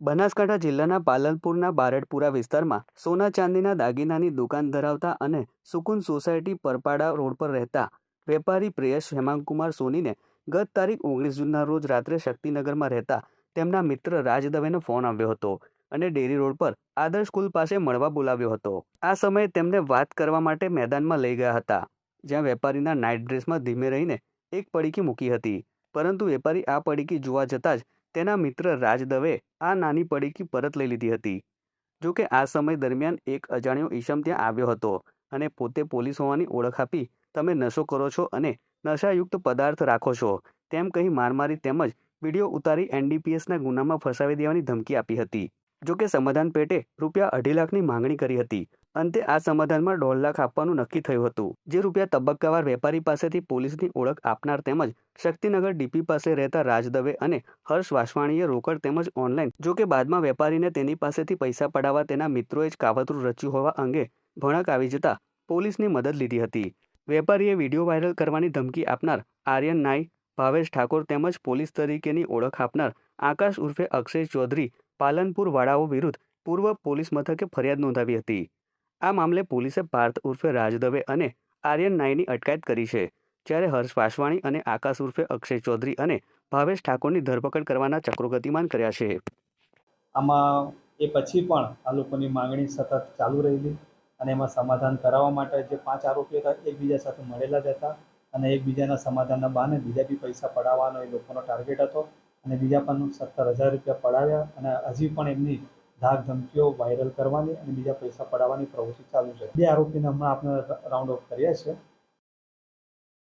બનાસકાંઠા જિલ્લાના પાલનપુરના બારડપુરા વિસ્તારમાં સોના ચાંદીના દાગીનાની દુકાન ધરાવતા અને સુકુન સોસાયટી પરપાડા રોડ પર રહેતા વેપારી પ્રેયસ હેમાંગકુમાર સોનીને ગત તારીખ ઓગણીસ જૂનના રોજ રાત્રે શક્તિનગરમાં રહેતા તેમના મિત્ર રાજ દવેનો ફોન આવ્યો હતો અને ડેરી રોડ પર આદર્શ સ્કૂલ પાસે મળવા બોલાવ્યો હતો. આ સમયે તેમને વાત કરવા માટે મેદાનમાં લઈ ગયા હતા, જ્યાં વેપારીના નાઇટ ડ્રેસમાં ધીમે રહીને એક પડીકી મૂકી હતી. પરંતુ વેપારી આ પડીકી જોવા જતાં જ તેના મિત્ર રાજ દવે આ નાની પડીકી પરત લઈ લીધી હતી. જો કે આ સમય દરમિયાન એક અજાણ્યો ઈશમ ત્યાં આવ્યો હતો અને પોતે પોલીસ હોવાની ઓળખ આપી, તમે નશો કરો છો અને નશાયુક્ત પદાર્થ રાખો છો. તેમ કહી મારમારી તેમજ વીડિયો ઉતારી એનડીપીએસના ગુનામાં ફસાવી દેવાની ધમકી આપી હતી. જો કે સમાધાન પેટે રૂપિયા અઢી લાખની માંગણી કરી હતી. અંતે આ સમાધાનમાં દોઢ લાખ આપવાનું નક્કી થયું હતું. જે રૂપિયા તબક્કાવાર વેપારી પાસેથી પોલીસની ઓળખ આપનાર તેમજ શક્તિનગર ડીપી પાસે રહેતા રાજ દવે અને હર્ષ વાસવાણીએ રોકડ તેમજ ઓનલાઈન, જો કે બાદમાં વેપારીને તેની પાસેથી પૈસા પડાવવા તેના મિત્રોએ જ કાવતરું રચ્યું હોવા અંગે ભણક આવી જતા પોલીસની મદદ લીધી હતી. વેપારીએ વીડિયો વાયરલ કરવાની ધમકી આપનાર આર્યન નાઈ, ભાવેશ ઠાકોર તેમજ પોલીસ તરીકેની ઓળખ આપનાર આકાશ ઉર્ફે અક્ષય ચૌધરી પાલનપુર વાળાઓ વિરુદ્ધ પૂર્વ પોલીસ મથકે ફરિયાદ નોંધાવી હતી. આ મામલે પોલીસે પાર્થ ઉર્ફે રાજ દવે અને આર્યન નાયની અટકાયત કરી છે. જ્યારે હર્ષ વાસવાણી અને આકાશ ઉર્ફે અક્ષય ચૌધરી અને ભાવેશ ઠાકોરની ધરપકડ કરવાના ચક્રો ગતિમાન કર્યા છે. આમાં એ પછી પણ આ લોકોની માંગણી સતત ચાલુ રહેલી અને એમાં સમાધાન કરાવવા માટે જે પાંચ આરોપીઓ હતા, એકબીજા સાથે મળેલા જ હતા અને એકબીજાના સમાધાનના બહાને બીજા બી પૈસા પડાવવાનો એ લોકોનો ટાર્ગેટ હતો અને બીજા પણ સત્તર હજાર રૂપિયા પડાવ્યા અને હજી પણ એમની ધાક ધમકીઓ વાયરલ કરવાની અને બીજા પૈસા પડાવવાની પ્રવૃત્તિ ચાલુ છે. બે આરોપીને હમણાં આપણે રાઉન્ડ ઓફ કર્યા છે.